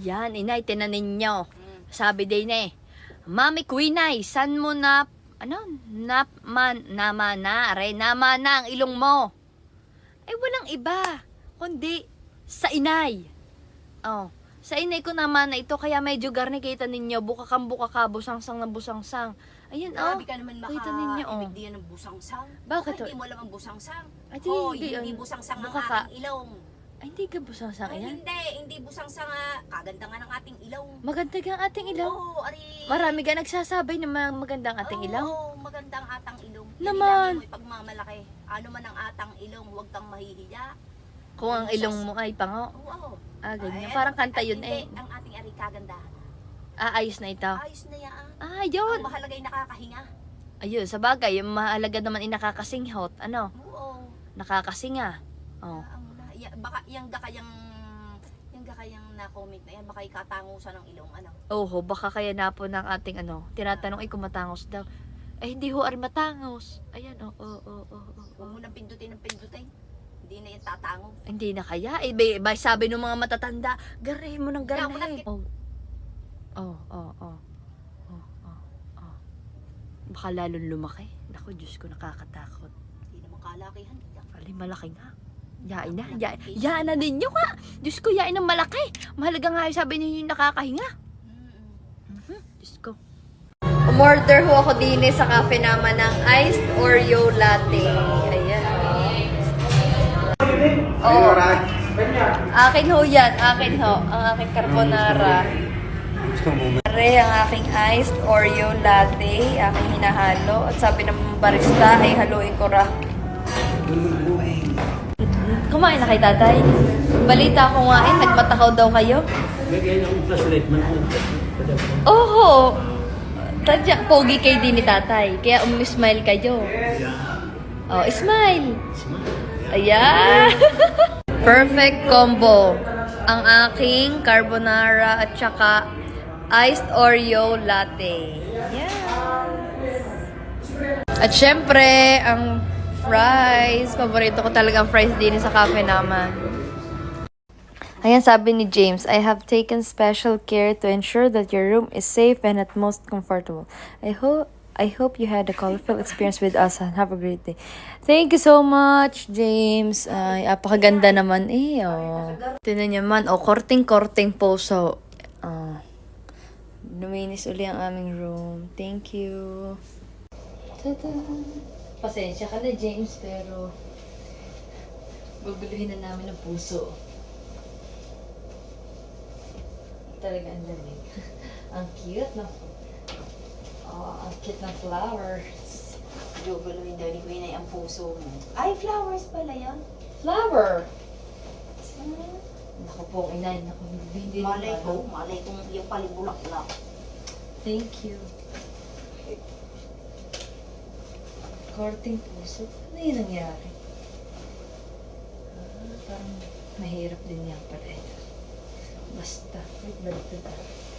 Yan, inay, tinanin nyo. Mm. Sabi din eh, Mami Quinay, san mo na, ano, naman, nama na, re, nama na ang ilong mo. Eh, walang iba, kundi sa inay. Oh, sa inay ko naman na ito, kaya medyo garni kita ninyo, buka kang buka ka, busangsang na busangsang. Ayan, oh. Grabe ka naman Kita ninyo, oh. maka-ibig diyan ng busangsang. Bakit, oh? hindi mo alam ang busangsang. Ay, di, oh, hindi, hindi, um, busangsang ang ating ilong. Ay, hindi ka busangsang Ay, yan. hindi, hindi busangsang ah, kaganda nga ng ating ilong. Maganda ka ang ating ilaw. Oo, ari. Marami ka nagsasabay na ma- maganda ang ating Oo, ilaw. Oo, maganda ang atang ilong. Naman. Hindi mo ipagmamalaki. Ano man ang atang ilong, huwag kang mahihiya. Kung ang ilong mo ay pango. Oo. Ah, ganyan. Ay, Parang kanta yun hindi, eh. Ang ating ari kagandahan. Ah, ayos na ito. Ayos na yan. Ah, yun. Ang mahalaga ay nakakahinga. Ayun, sa bagay, yung mahalaga naman ay nakakasinghot. Ano? Oo. Nakakasinga. Oh. Ang na, ya, baka yung gakayang yung gakayang na-comment na yan, baka ikatangusan ng ilong ano. Oho, baka kaya na po ng ating ano, tinatanong ay kung matangos daw. Ay, hindi ho, ari matangos. Ayan, oh, oh, oh, oh, oh, Huwag oh. mo nang pindutin ng pindutin. Hindi na yan tatango. Hindi na kaya. Eh, bay, bay, sabi ng mga matatanda, garahin mo ng garahin. Oh. Oh, oh, oh. Oh, oh, oh. Baka lalong lumaki. Naku, Diyos ko, nakakatakot. Hindi naman kalakihan. Ali, malaki nga. Yain na. Ya, yain na ninyo ka. Diyos ko, yain ng malaki. Mahalaga nga yung sabi ninyo yung nakakahinga. Mm-mm. Diyos ko. Umorder ho ako din sa cafe naman ng iced Oreo latte. Ayan. Oh. Akin ho yan. Akin ho. Ang aking carbonara. Pare, ang aking iced Oreo latte. Aking hinahalo. At sabi ng barista ay haluin ko ra. Kumain na kay tatay. Balita ko nga eh, nagmatakaw daw kayo. Lagyan ng man. Oho! Tadya, pogi kayo din ni tatay. Kaya umismile kayo. Oh, smile! Ayan! Perfect combo. Ang aking carbonara at saka iced Oreo latte. Yes! At syempre, ang fries. Paborito ko talaga ang fries din sa cafe naman. Ayan sabi ni James, I have taken special care to ensure that your room is safe and at most comfortable. I hope I hope you had a colorful experience with us and have a great day. Thank you so much, James. Ay, apakaganda naman eh. Oh. Tinan niyo man, oh, korting-korting po. So, oh, luminis uli ang aming room. Thank you. Tada! Pasensya ka na, James, pero guguluhin na namin ang puso. Talaga ang lamig. ang cute na Oh, ang cute ng flowers. Guguluhin daw ni ay ang puso mo. Ay, flowers pala yan. Flower! Naku po, inay. Naku, hindi, Malay ko, malay kong yung palibulak-bulak. Thank you. Korting puso? Ano yung nangyari? Ah, parang mahirap din yan pala. Basta, wait, balik na tayo.